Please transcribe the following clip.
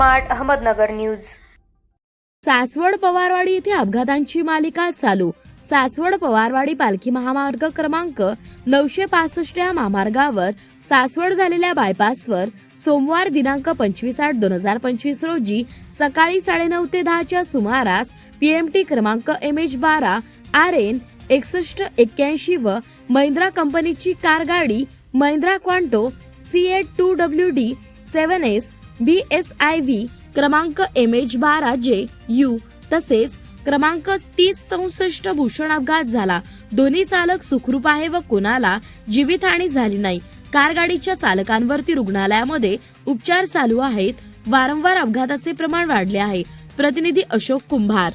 Smart Ahmednagar news. Saswad Pawarwadi येथे अपघातांची मालिका चालू. सासवड पवारवाडी पालखी महामार्ग क्रमांक नऊशे पासष्ट या महामार्गावर सासवड झालेल्या बायपासवर सोमवार दिनांक पंचवीस आठ दोन हजार पंचवीस रोजी सकाळी साडेनऊ ते दहाच्या सुमारास पीएमटी क्रमांक एम एच बारा आर एन एकसष्ट एक्क्याऐंशी व महिंद्रा कंपनीची कार गाडी Mahindra Quanto C eight two W D seven S B S I V क्रमांक एम एच बारा जे यू तसेच क्रमांक तीस चौसष्ट भूषण अपघात झाला. दोन्ही चालक सुखरूप आहे व कोणाला जीवितहानी झाली नाही. कार गाडीच्या चालकांवरती रुग्णालयामध्ये उपचार चालू आहेत. वारंवार अपघाताचे प्रमाण वाढले आहे. प्रतिनिधी अशोक कुंभार.